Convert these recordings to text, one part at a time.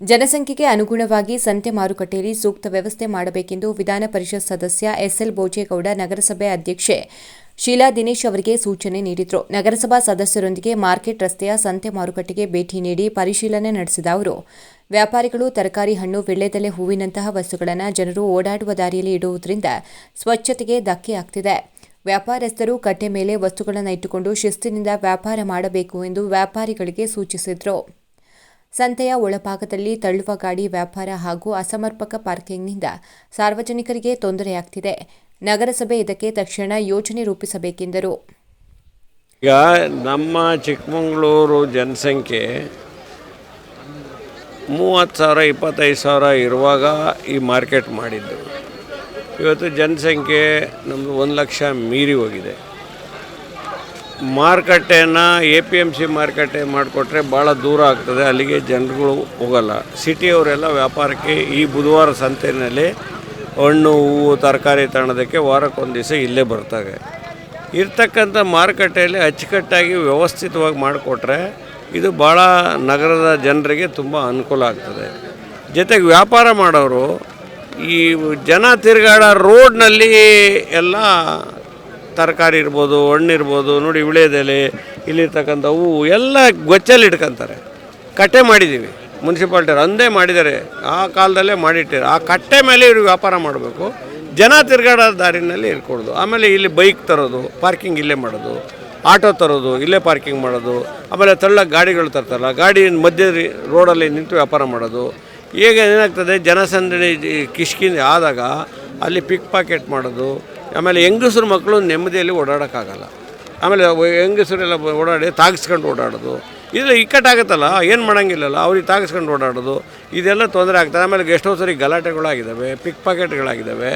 ಜನಸಂಖ್ಯೆಗೆ ಅನುಗುಣವಾಗಿ ಸಂತೆ ಮಾರುಕಟ್ಟೆಯಲ್ಲಿ ಸೂಕ್ತ ವ್ಯವಸ್ಥೆ ಮಾಡಬೇಕೆಂದು ವಿಧಾನ ಪರಿಷತ್ ಸದಸ್ಯ ಎಸ್ಎಲ್ ಬೋಜೇಗೌಡ ನಗರಸಭೆ ಅಧ್ಯಕ್ಷೆ ಶೀಲಾ ದಿನೇಶ್ ಅವರಿಗೆ ಸೂಚನೆ ನೀಡಿದರು. ನಗರಸಭಾ ಸದಸ್ಯರೊಂದಿಗೆ ಮಾರ್ಕೆಟ್ ರಸ್ತೆಯ ಸಂತೆ ಮಾರುಕಟ್ಟೆಗೆ ಭೇಟಿ ನೀಡಿ ಪರಿಶೀಲನೆ ನಡೆಸಿದ ಅವರು, ವ್ಯಾಪಾರಿಗಳು ತರಕಾರಿ ಹಣ್ಣು ವೀಳ್ಯದೆಲೆ ಹೂವಿನಂತಹ ವಸ್ತುಗಳನ್ನು ಜನರು ಓಡಾಡುವ ದಾರಿಯಲ್ಲಿ ಇಡುವುದರಿಂದ ಸ್ವಚ್ಛತೆಗೆ ಧಕ್ಕೆಯಾಗ್ತಿದೆ ವ್ಯಾಪಾರಸ್ಥರು ಕಟ್ಟೆ ಮೇಲೆ ವಸ್ತುಗಳನ್ನು ಇಟ್ಟುಕೊಂಡು ಶಿಸ್ತಿನಿಂದ ವ್ಯಾಪಾರ ಮಾಡಬೇಕು ಎಂದು ವ್ಯಾಪಾರಿಗಳಿಗೆ ಸೂಚಿಸಿದರು. ಸಂತೆಯ ಒಳಭಾಗದಲ್ಲಿ ತಳ್ಳುವ ಗಾಡಿ ವ್ಯಾಪಾರ ಹಾಗೂ ಅಸಮರ್ಪಕ ಪಾರ್ಕಿಂಗ್ನಿಂದ ಸಾರ್ವಜನಿಕರಿಗೆ ತೊಂದರೆಯಾಗ್ತಿದೆ. ನಗರಸಭೆ ಇದಕ್ಕೆ ತಕ್ಷಣ ಯೋಜನೆ ರೂಪಿಸಬೇಕೆಂದರು. ಈಗ ನಮ್ಮ ಚಿಕ್ಕಮಗಳೂರು ಜನಸಂಖ್ಯೆ ಮೂವತ್ತು ಸಾವಿರ, ಇಪ್ಪತ್ತೈದು ಸಾವಿರ ಇರುವಾಗ ಈ ಮಾರ್ಕೆಟ್ ಮಾಡಿದ್ದು. ಇವತ್ತು ಜನಸಂಖ್ಯೆ ನಮ್ಮದು ಒಂದು ಲಕ್ಷ ಮೀರಿ ಹೋಗಿದೆ. ಮಾರುಕಟ್ಟೆಯನ್ನು ಎ ಪಿ ಎಂ ಸಿ ಮಾರುಕಟ್ಟೆ ಮಾಡಿಕೊಟ್ರೆ ಭಾಳ ದೂರ ಆಗ್ತದೆ, ಅಲ್ಲಿಗೆ ಜನರುಗಳು ಹೋಗಲ್ಲ. ಸಿಟಿಯವರೆಲ್ಲ ವ್ಯಾಪಾರಕ್ಕೆ ಈ ಬುಧವಾರ ಸಂತೆಯಲ್ಲಿ ಹಣ್ಣು, ಹೂವು, ತರಕಾರಿ ತಗೊಳೋದಕ್ಕೆ ವಾರಕ್ಕೊಂದು ದಿವಸ ಇಲ್ಲೇ ಬರ್ತಾರೆ. ಇರ್ತಕ್ಕಂಥ ಮಾರುಕಟ್ಟೆಯಲ್ಲಿ ಅಚ್ಚುಕಟ್ಟಾಗಿ ವ್ಯವಸ್ಥಿತವಾಗಿ ಮಾಡಿಕೊಟ್ರೆ ಇದು ಭಾಳ ನಗರದ ಜನರಿಗೆ ತುಂಬ ಅನುಕೂಲ ಆಗ್ತದೆ. ಜೊತೆಗೆ ವ್ಯಾಪಾರ ಮಾಡೋರು ಈ ಜನ ತಿರುಗಾಡೋ ರೋಡ್ನಲ್ಲಿ ಎಲ್ಲ ತರಕಾರಿ ಇರ್ಬೋದು, ಹಣ್ಣು ಇರ್ಬೋದು, ನೋಡಿ ವಿಳೆದೆಲೆ, ಇಲ್ಲಿರ್ತಕ್ಕಂಥ ಹೂವು, ಎಲ್ಲ ಗೊಚ್ಚಲ್ಲಿ ಇಟ್ಕೊಂತಾರೆ. ಕಟ್ಟೆ ಮಾಡಿದ್ದೀವಿ. ಮುನ್ಸಿಪಾಲ್ಟಿಯವ್ರು ಅಂದೇ ಮಾಡಿದ್ದಾರೆ. ಆ ಕಾಲದಲ್ಲೇ ಮಾಡಿಟ್ಟಿದ್ದಾರೆ. ಆ ಕಟ್ಟೆ ಮೇಲೆ ಇವ್ರಿಗೆ ವ್ಯಾಪಾರ ಮಾಡಬೇಕು. ಜನ ತಿರುಗಾಡೋ ದಾರಿನಲ್ಲಿ ಇರ್ಕೊಡೋದು ಆಮೇಲೆ ಇಲ್ಲಿ ಬೈಕ್ ತರೋದು ಪಾರ್ಕಿಂಗ್ ಇಲ್ಲೇ ಮಾಡೋದು, ಆಟೋ ತರೋದು, ಇಲ್ಲೇ ಪಾರ್ಕಿಂಗ್ ಮಾಡೋದು, ಆಮೇಲೆ ತಳ್ಳ ಗಾಡಿಗಳು ತರ್ತಾರಲ್ಲ ಗಾಡಿ ಮಧ್ಯ ರೋಡಲ್ಲಿ ನಿಂತು ವ್ಯಾಪಾರ ಮಾಡೋದು. ಈಗ ಏನಾಗ್ತದೆ, ಜನಸಂದಣಿ ಕಿಷ್ಕಿಂದ ಆದಾಗ ಅಲ್ಲಿ ಪಿಕ್ ಪಾಕೆಟ್ ಮಾಡೋದು ಆಮೇಲೆ ಹೆಂಗಸ್ರ ಮಕ್ಕಳು ನೆಮ್ಮದಿಯಲ್ಲಿ ಓಡಾಡೋಕ್ಕಾಗಲ್ಲ. ಆಮೇಲೆ ಹೆಂಗಸರೆಲ್ಲ ಓಡಾಡಿ ತಾಗಿಸ್ಕೊಂಡು ಓಡಾಡೋದು. ಇದು ಇಕ್ಕಟ್ಟಾಗುತ್ತಲ್ಲ, ಏನು ಮಾಡೋಂಗಿಲ್ಲಲ್ಲ, ಅವ್ರಿಗೆ ತಾಗಿಸ್ಕೊಂಡು ಓಡಾಡೋದು. ಇದೆಲ್ಲ ತೊಂದರೆ ಆಗ್ತದೆ. ಆಮೇಲೆ ಗೆಸ್ಟ್ ಸರಿ ಗಲಾಟೆಗಳಾಗಿದ್ದಾವೆ ಪಿಕ್ ಪಾಕೆಟ್ಗಳಾಗಿದ್ದಾವೆ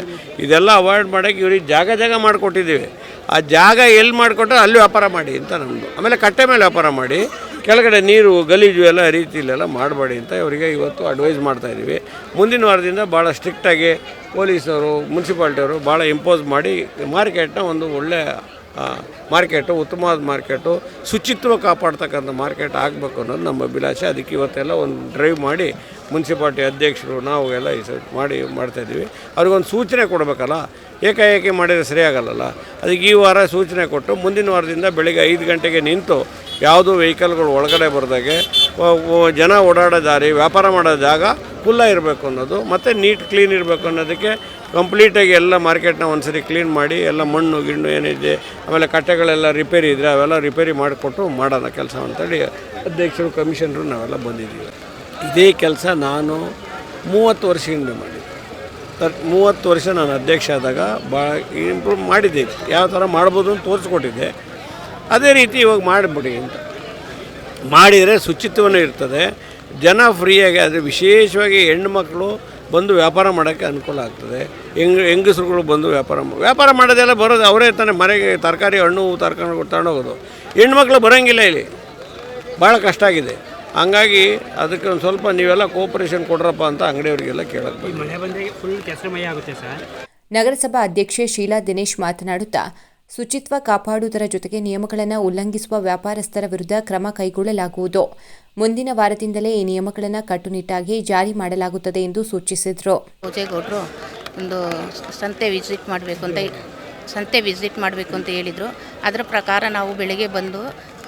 ಇದೆಲ್ಲ ಅವಾಯ್ಡ್ ಮಾಡೋಕ್ಕೆ ಇವ್ರಿಗೆ ಜಾಗ ಜಾಗ ಮಾಡಿಕೊಟ್ಟಿದ್ದೀವಿ. ಆ ಜಾಗ ಎಲ್ಲಿ ಮಾಡಿಕೊಟ್ರೆ ಅಲ್ಲಿ ವ್ಯಾಪಾರ ಮಾಡಿ ಅಂತ ನಮ್ಮದು ಆಮೇಲೆ ಕಟ್ಟೆ ಮೇಲೆ ವ್ಯಾಪಾರ ಮಾಡಿ ಕೆಳಗಡೆ ನೀರು, ಗಲೀಜು ಎಲ್ಲ ರೀತಿಯಲ್ಲೆಲ್ಲ ಮಾಡಬೇಡಿ ಅಂತ ಇವರಿಗೆ ಇವತ್ತು ಅಡ್ವೈಸ್ ಮಾಡ್ತಾ ಇದ್ದೀವಿ. ಮುಂದಿನ ವಾರದಿಂದ ಭಾಳ ಸ್ಟ್ರಿಕ್ಟಾಗಿ ಪೊಲೀಸರು, ಮುನ್ಸಿಪಾಲ್ಟಿಯವರು ಭಾಳ ಇಂಪೋಸ್ ಮಾಡಿ ಮಾರ್ಕೆಟ್ನ ಒಂದು ಒಳ್ಳೆ ಮಾರ್ಕೆಟು, ಉತ್ತಮವಾದ ಮಾರ್ಕೆಟು, ಶುಚಿತ್ವ ಕಾಪಾಡ್ತಕ್ಕಂಥ ಮಾರ್ಕೆಟ್ ಆಗಬೇಕು ಅನ್ನೋದು ನಮ್ಮ ಅಭಿಲಾಷೆ. ಅದಕ್ಕೆ ಇವತ್ತೆಲ್ಲ ಒಂದು ಡ್ರೈವ್ ಮಾಡಿ ಮುನ್ಸಿಪಾಲ್ಟಿ ಅಧ್ಯಕ್ಷರು, ನಾವು ಎಲ್ಲ ಈ ಮಾಡಿ ಮಾಡ್ತಾಯಿದ್ದೀವಿ ಅವ್ರಿಗೊಂದು ಸೂಚನೆ ಕೊಡಬೇಕಲ್ಲ? ಏಕಾಏಕಿ ಮಾಡಿದರೆ ಸರಿಯಾಗಲ್ಲಲ್ಲ? ಅದಕ್ಕೆ ಈ ವಾರ ಸೂಚನೆ ಕೊಟ್ಟು ಮುಂದಿನ ವಾರದಿಂದ ಬೆಳಿಗ್ಗೆ ಐದು ಗಂಟೆಗೆ ನಿಂತು ಯಾವುದೂ ವೆಹಿಕಲ್ಗಳು ಒಳಗಡೆ ಬರ್ದಾಗೆ ಜನ ಓಡಾಡೋ ದಾರಿ, ವ್ಯಾಪಾರ ಮಾಡೋ ಜಾಗ ಖುಲ್ಲ ಇರಬೇಕು ಅನ್ನೋದು, ಮತ್ತು ನೀಟ್, ಕ್ಲೀನ್ ಇರಬೇಕು ಅನ್ನೋದಕ್ಕೆ ಕಂಪ್ಲೀಟಾಗಿ ಎಲ್ಲ ಮಾರ್ಕೆಟ್ನ ಒಂದ್ಸರಿ ಕ್ಲೀನ್ ಮಾಡಿ, ಎಲ್ಲ ಮಣ್ಣು, ಗಿಣ್ಣು ಏನಿದೆ, ಆಮೇಲೆ ಕಟ್ಟೆಗಳೆಲ್ಲ ರಿಪೇರಿ ಇದ್ದರೆ ಅವೆಲ್ಲ ರಿಪೇರಿ ಮಾಡಿಕೊಟ್ಟು ಮಾಡೋಣ ಕೆಲಸ ಅಂತೇಳಿ ಅಧ್ಯಕ್ಷರು, ಕಮಿಷನರು ನಾವೆಲ್ಲ ಬಂದಿದ್ದೀವಿ. ಇದೇ ಕೆಲಸ ನಾನು ಮೂವತ್ತು ವರ್ಷದಿಂದ ಮಾಡಿದ್ದೆ. ತರ್, ಮೂವತ್ತು ವರ್ಷ ನಾನು ಅಧ್ಯಕ್ಷ ಆದಾಗ ಭಾಳ ಇಂಪ್ರೂವ್ ಮಾಡಿದ್ದೆ. ಯಾವ ಥರ ಮಾಡ್ಬೋದು ಅಂತ ತೋರಿಸ್ಕೊಟ್ಟಿದ್ದೆ. ಅದೇ ರೀತಿ ಇವಾಗ ಮಾಡಿಬಿಡಿ ಅಂತ. ಮಾಡಿದರೆ ಶುಚಿತ್ವನೂ ಇರ್ತದೆ. ಜನ ಫ್ರೀಯಾಗಿ ಅದು ವಿಶೇಷವಾಗಿ ಹೆಣ್ಮಕ್ಳು ಬಂದು ವ್ಯಾಪಾರ ಮಾಡೋಕ್ಕೆ ಅನುಕೂಲ ಆಗ್ತದೆ. ಹೆಂಗ್ ಹೆಂಗಸರುಗಳು ಬಂದು ವ್ಯಾಪಾರ ಮಾ- ವ್ಯಾಪಾರ ಮಾಡೋದೆಲ್ಲ ಬರೋದು ಅವರೇ ತಾನೆ ಮನೆಗೆ ತರಕಾರಿ ಹಣ್ಣು ತರಕಾರಿ ತಗೊಂಡೋಗೋದು ಹೆಣ್ಮಕ್ಳು ಬರೋಂಗಿಲ್ಲ ಇಲ್ಲಿ. ಭಾಳ ಕಷ್ಟ ಆಗಿದೆ. ಹಂಗಾಗಿ ಅದಕ್ಕೆ ಒಂದು ಸ್ವಲ್ಪ ನೀವೆಲ್ಲ ಕೋಪರೇಷನ್ ಕೊಡ್ರಪ್ಪ ಅಂತ ಅಂಗಡಿಯವರಿಗೆಲ್ಲ ಕೇಳಕ್ಕೆ ಮನೆ ಮಳೆ ಬಂದರೆ ಫುಲ್ ಕೆಸರಮಯ ಆಗುತ್ತೆ ಸರ್. ನಗರಸಭಾ ಅಧ್ಯಕ್ಷೆ ಶೀಲಾ ದಿನೇಶ್ ಮಾತನಾಡುತ್ತಾ ಶುಚಿತ್ವ ಕಾಪಾಡುವುದರ ಜೊತೆಗೆ ನಿಯಮಗಳನ್ನು ಉಲ್ಲಂಘಿಸುವ ವ್ಯಾಪಾರಸ್ಥರ ವಿರುದ್ಧ ಕ್ರಮ ಕೈಗೊಳ್ಳಲಾಗುವುದು. ಮುಂದಿನ ವಾರದಿಂದಲೇ ಈ ನಿಯಮಗಳನ್ನು ಕಟ್ಟುನಿಟ್ಟಾಗಿ ಜಾರಿ ಮಾಡಲಾಗುತ್ತದೆ ಎಂದು ಸೂಚಿಸಿದರು. ಭೋಜೇಗೌಡರು ಒಂದು ಸಂತೆ ವಿಸಿಟ್ ಮಾಡಬೇಕು ಅಂತ ಸಂತೆ ವಿಸಿಟ್ ಮಾಡಬೇಕು ಅಂತ ಹೇಳಿದರು. ಅದರ ಪ್ರಕಾರ ನಾವು ಬೆಳಗ್ಗೆ ಬಂದು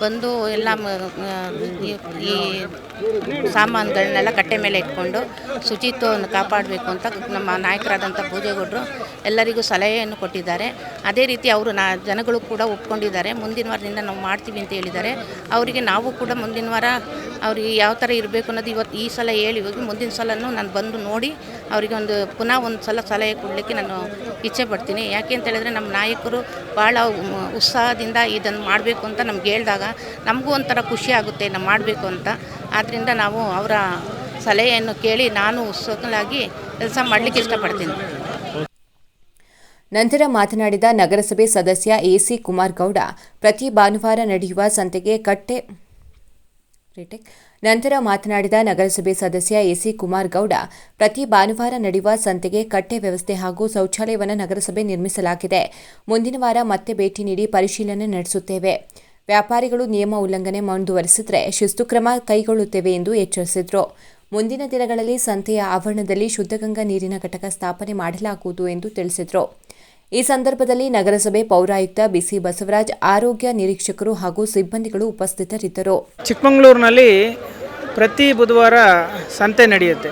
ಬಂದು ಎಲ್ಲ ಈ ಸಾಮಾನುಗಳನ್ನೆಲ್ಲ ಕಟ್ಟೆ ಮೇಲೆ ಇಟ್ಕೊಂಡು ಶುಚಿತ್ವವನ್ನು ಕಾಪಾಡಬೇಕು ಅಂತ ನಮ್ಮ ನಾಯಕರಾದಂಥ ಪೂಜೆಗೌಡರು ಎಲ್ಲರಿಗೂ ಸಲಹೆಯನ್ನು ಕೊಟ್ಟಿದ್ದಾರೆ. ಅದೇ ರೀತಿ ಅವರು ನಾ, ಜನಗಳು ಕೂಡ ಒಪ್ಕೊಂಡಿದ್ದಾರೆ. ಮುಂದಿನ ವಾರದಿಂದ ನಾವು ಮಾಡ್ತೀವಿ ಅಂತ ಹೇಳಿದ್ದಾರೆ. ಅವರಿಗೆ ನಾವು ಕೂಡ ಮುಂದಿನ ವಾರ ಅವರಿಗೆ ಯಾವ ಥರ ಇರಬೇಕು ಅನ್ನೋದು ಇವತ್ತು ಈ ಸಲ ಹೇಳಿ ಹೋಗಿ ಮುಂದಿನ ಸಲನೂ ನಾನು ಬಂದು ನೋಡಿ ಅವರಿಗೆ ಒಂದು ಪುನಃ ಒಂದು ಸಲ ಸಲಹೆ ಕೊಡಲಿಕ್ಕೆ ನಾನು ಇಚ್ಛೆ ಪಡ್ತೀನಿ. ಯಾಕೆ ಅಂತ ಹೇಳಿದ್ರೆ ನಮ್ಮ ನಾಯಕರು ಭಾಳ ಉತ್ಸಾಹದಿಂದ ಇದನ್ನು ಮಾಡಬೇಕು ಅಂತ ನಮ್ಗೆ ಹೇಳಿದಾಗ ನಮಗೂ ಒಂಥರ ಖುಷಿ ಆಗುತ್ತೆ ನಾವು ಮಾಡಬೇಕು ಅಂತ ಆದ್ದರಿಂದ ನಾವು ಅವರ ಸಲಹೆಯನ್ನು ಕೇಳಿ ನಾನು ಉತ್ಸುಕನಾಗಿ ಕೆಲಸ ಮಾಡಲಿಕ್ಕೆ ಇಷ್ಟಪಡ್ತೀನಿ ನಂತರ ಮಾತನಾಡಿದ ನಗರಸಭೆ ಸದಸ್ಯ ಎಸಿ ಕುಮಾರ್ ಗೌಡ ಪ್ರತಿ ಭಾನುವಾರ ನಡೆಯುವ ಸಂತೆಗೆ ಕಟ್ಟೆ. ನಂತರ ಮಾತನಾಡಿದ ನಗರಸಭೆ ಸದಸ್ಯ ಎಸಿ ಕುಮಾರ್ ಗೌಡ ಪ್ರತಿ ಭಾನುವಾರ ನಡೆಯುವ ಸಂತೆಗೆ ಕಟ್ಟೆ ವ್ಯವಸ್ಥೆ ಹಾಗೂ ಶೌಚಾಲಯವನ್ನು ನಗರಸಭೆ ನಿರ್ಮಿಸಲಾಗಿದೆ. ಮುಂದಿನ ವಾರ ಮತ್ತೆ ಭೇಟಿ ನೀಡಿ ಪರಿಶೀಲನೆ ನಡೆಸುತ್ತೇವೆ. ವ್ಯಾಪಾರಿಗಳು ನಿಯಮ ಉಲ್ಲಂಘನೆ ಮುಂದುವರೆಸಿದರೆ ಶಿಸ್ತು ಕ್ರಮ ಕೈಗೊಳ್ಳುತ್ತೇವೆ ಎಂದು ಎಚ್ಚರಿಸಿದರು. ಮುಂದಿನ ದಿನಗಳಲ್ಲಿ ಸಂತೆಯ ಆವರಣದಲ್ಲಿ ಶುದ್ಧಗಂಗಾ ನೀರಿನ ಘಟಕ ಸ್ಥಾಪನೆ ಮಾಡಲಾಗುವುದು ಎಂದು ತಿಳಿಸಿದರು. ಈ ಸಂದರ್ಭದಲ್ಲಿ ನಗರಸಭೆ ಪೌರಾಯುಕ್ತ ಬಿಸಿ ಬಸವರಾಜ್, ಆರೋಗ್ಯ ನಿರೀಕ್ಷಕರು ಹಾಗೂ ಸಿಬ್ಬಂದಿಗಳು ಉಪಸ್ಥಿತರಿದ್ದರು. ಚಿಕ್ಕಮಗಳೂರಿನಲ್ಲಿ ಪ್ರತಿ ಬುಧವಾರ ಸಂತೆ ನಡೆಯುತ್ತೆ.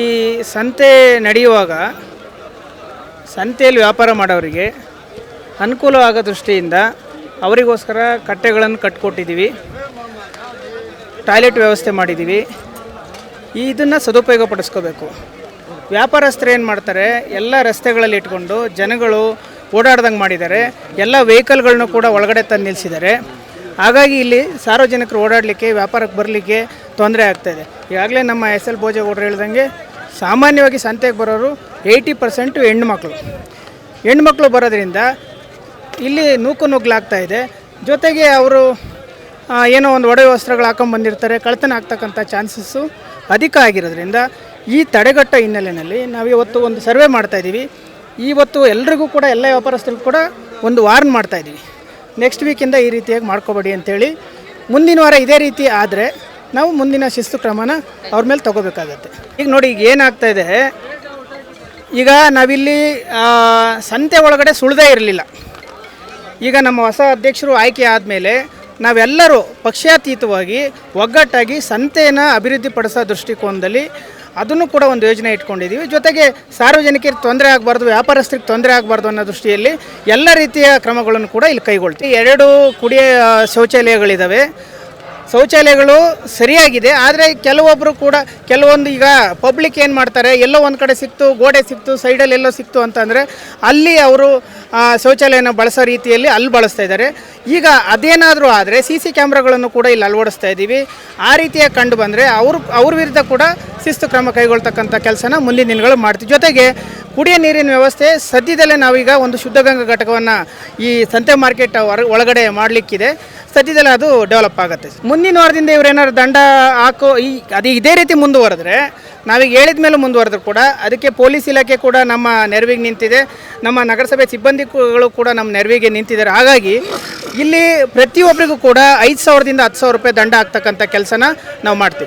ಈ ಸಂತೆ ನಡೆಯುವಾಗ ಸಂತೆಯಲ್ಲಿ ವ್ಯಾಪಾರ ಮಾಡೋರಿಗೆ ಅನುಕೂಲ ದೃಷ್ಟಿಯಿಂದ ಅವರಿಗೋಸ್ಕರ ಕಟ್ಟೆಗಳನ್ನು ಕಟ್ಕೊಟ್ಟಿದ್ದೀವಿ. ಟಾಯ್ಲೆಟ್ ವ್ಯವಸ್ಥೆ ಮಾಡಿದ್ದೀವಿ. ಇದನ್ನು ಸದುಪಯೋಗ ಪಡಿಸ್ಕೋಬೇಕು ವ್ಯಾಪಾರಸ್ಥರು ಏನು ಮಾಡ್ತಾರೆ, ಎಲ್ಲ ರಸ್ತೆಗಳಲ್ಲಿ ಇಟ್ಕೊಂಡು ಜನಗಳು ಓಡಾಡ್ದಂಗೆ ಮಾಡಿದ್ದಾರೆ. ಎಲ್ಲ ವೆಹಿಕಲ್ಗಳನ್ನೂ ಕೂಡ ಒಳಗಡೆ ತಂದು ನಿಲ್ಲಿಸಿದ್ದಾರೆ ಹಾಗಾಗಿ ಇಲ್ಲಿ ಸಾರ್ವಜನಿಕರು ಓಡಾಡಲಿಕ್ಕೆ, ವ್ಯಾಪಾರಕ್ಕೆ ಬರಲಿಕ್ಕೆ ತೊಂದರೆ ಆಗ್ತಾಯಿದೆ ಈಗಾಗಲೇ ನಮ್ಮ ಎಸ್ ಎಲ್ ಭೋಜೇಗೌಡರು ಹೇಳ್ದಂಗೆ ಸಾಮಾನ್ಯವಾಗಿ ಸಂತೆಗೆ ಬರೋರು ಏಯ್ಟಿ ಪರ್ಸೆಂಟು ಹೆಣ್ಮಕ್ಳು. ಹೆಣ್ಮಕ್ಳು ಬರೋದ್ರಿಂದ ಇಲ್ಲಿ ನೂಕು ನುಗ್ಲಾಗ್ತಾ ಇದೆ. ಜೊತೆಗೆ ಅವರು ಏನೋ ಒಂದು ಒಡವೆ ವಸ್ತ್ರಗಳು ಹಾಕೊಂಡು ಬಂದಿರ್ತಾರೆ ಕಳ್ತನ ಆಗ್ತಕ್ಕಂಥ ಚಾನ್ಸಸ್ಸು ಅಧಿಕ ಆಗಿರೋದ್ರಿಂದ ಈ ತಡೆಗಟ್ಟ ಹಿನ್ನೆಲೆಯಲ್ಲಿ ನಾವು ಇವತ್ತು ಒಂದು ಸರ್ವೆ ಮಾಡ್ತಾ ಇದ್ದೀವಿ. ಇವತ್ತು ಎಲ್ರಿಗೂ ಕೂಡ, ಎಲ್ಲ ವ್ಯಾಪಾರಸ್ಥರಿಗೂ ಕೂಡ ಒಂದು ವಾರ್ನ್ ಮಾಡ್ತಾ ಇದ್ದೀವಿ. ನೆಕ್ಸ್ಟ್ ವೀಕಿಂದ ಈ ರೀತಿಯಾಗಿ ಮಾಡ್ಕೋಬೇಡಿ ಅಂತೇಳಿ. ಮುಂದಿನ ವಾರ ಇದೇ ರೀತಿ ಆದರೆ ನಾವು ಮುಂದಿನ ಶಿಸ್ತು ಕ್ರಮನ ಅವ್ರ ಮೇಲೆ ತಗೋಬೇಕಾಗತ್ತೆ. ಈಗ ನೋಡಿ, ಈಗ ಏನಾಗ್ತಾ ಇದೆ? ಈಗ ನಾವಿಲ್ಲಿ ಸಂತೆ ಒಳಗಡೆ ಸುಳ್ದೇ ಇರಲಿಲ್ಲ. ಈಗ ನಮ್ಮ ಹೊಸ ಅಧ್ಯಕ್ಷರು ಆಯ್ಕೆ ಆದಮೇಲೆ ನಾವೆಲ್ಲರೂ ಪಕ್ಷಾತೀತವಾಗಿ ಒಗ್ಗಟ್ಟಾಗಿ ಸಂತೆಯನ್ನು ಅಭಿವೃದ್ಧಿಪಡಿಸೋ ದೃಷ್ಟಿಕೋನದಲ್ಲಿ ಅದನ್ನು ಕೂಡ ಒಂದು ಯೋಜನೆ ಇಟ್ಕೊಂಡಿದ್ದೀವಿ. ಜೊತೆಗೆ ಸಾರ್ವಜನಿಕರಿಗೆ ತೊಂದರೆ ಆಗಬಾರ್ದು, ವ್ಯಾಪಾರಸ್ಥರಿಗೆ ತೊಂದರೆ ಆಗಬಾರ್ದು ಅನ್ನೋ ದೃಷ್ಟಿಯಲ್ಲಿ ಎಲ್ಲ ರೀತಿಯ ಕ್ರಮಗಳನ್ನು ಕೂಡ ಇಲ್ಲಿ ಕೈಗೊಳ್ತೀವಿ. ಎರಡು ಕುಡಿಯ ಶೌಚಾಲಯಗಳಿದ್ದಾವೆ ಶೌಚಾಲಯಗಳು ಸರಿಯಾಗಿದೆ, ಆದರೆ ಕೆಲವೊಬ್ಬರು ಕೂಡ, ಕೆಲವೊಂದು ಈಗ ಪಬ್ಲಿಕ್ ಏನು ಮಾಡ್ತಾರೆ, ಎಲ್ಲೋ ಒಂದು ಕಡೆ ಸಿಕ್ತು, ಗೋಡೆ ಸಿಕ್ತು ಸೈಡಲ್ಲಿ ಎಲ್ಲೋ ಸಿಕ್ತು ಅಂತಂದರೆ ಅಲ್ಲಿ ಅವರು ಶೌಚಾಲಯನ ಬಳಸೋ ರೀತಿಯಲ್ಲಿ ಅಲ್ಲಿ ಬಳಸ್ತಾ ಇದ್ದಾರೆ. ಈಗ ಅದೇನಾದರೂ ಆದರೆ ಸಿ ಸಿ ಕ್ಯಾಮ್ರಾಗಳನ್ನು ಕೂಡ ಇಲ್ಲಿ ಅಳವಡಿಸ್ತಾ ಇದ್ದೀವಿ. ಆ ರೀತಿಯ ಕಂಡು ಬಂದರೆ ಅವ್ರ ಅವ್ರ ವಿರುದ್ಧ ಕೂಡ ಶಿಸ್ತು ಕ್ರಮ ಕೈಗೊಳ್ತಕ್ಕಂಥ ಕೆಲಸನ ಮುಂದಿನ ದಿನಗಳು ಮಾಡ್ತೀವಿ. ಜೊತೆಗೆ ಕುಡಿಯೋ ನೀರಿನ ವ್ಯವಸ್ಥೆ ಸದ್ಯದಲ್ಲೇ ನಾವೀಗ ಒಂದು ಶುದ್ಧಗಂಗಾ ಘಟಕವನ್ನು ಈ ಸಂತೆ ಮಾರ್ಕೆಟ್ ಒಳಗಡೆ ಮಾಡಲಿಕ್ಕಿದೆ. ಸದ್ಯದಲ್ಲೇ ಅದು ಡೆವಲಪ್ ಆಗುತ್ತೆ. ಮುಂದಿನ ವಾರದಿಂದ ಇವರೇನಾದ್ರು ದಂಡ ಹಾಕೋ, ಈ, ಅದು ಇದೇ ರೀತಿ ಮುಂದುವರೆದ್ರೆ, ನಾವೀಗ ಹೇಳಿದ ಮೇಲೆ ಮುಂದುವರೆದ್ರು ಕೂಡ ಅದಕ್ಕೆ ಪೊಲೀಸ್ ಇಲಾಖೆ ಕೂಡ ನಮ್ಮ ನೆರವಿಗೆ ನಿಂತಿದೆ. ನಮ್ಮ ನಗರಸಭೆ ಸಿಬ್ಬಂದಿಗಳು ಕೂಡ ನಮ್ಮ ನೆರವಿಗೆ ನಿಂತಿದ್ದಾರೆ. ಹಾಗಾಗಿ ಇಲ್ಲಿ ಪ್ರತಿಯೊಬ್ಬರಿಗೂ ಕೂಡ ಐದು ಸಾವಿರದಿಂದ ಹತ್ತು ಸಾವಿರ ರೂಪಾಯಿ ದಂಡ ಆಗ್ತಕ್ಕಂಥ ಕೆಲಸನ ನಾವು ಮಾಡ್ತೀವಿ.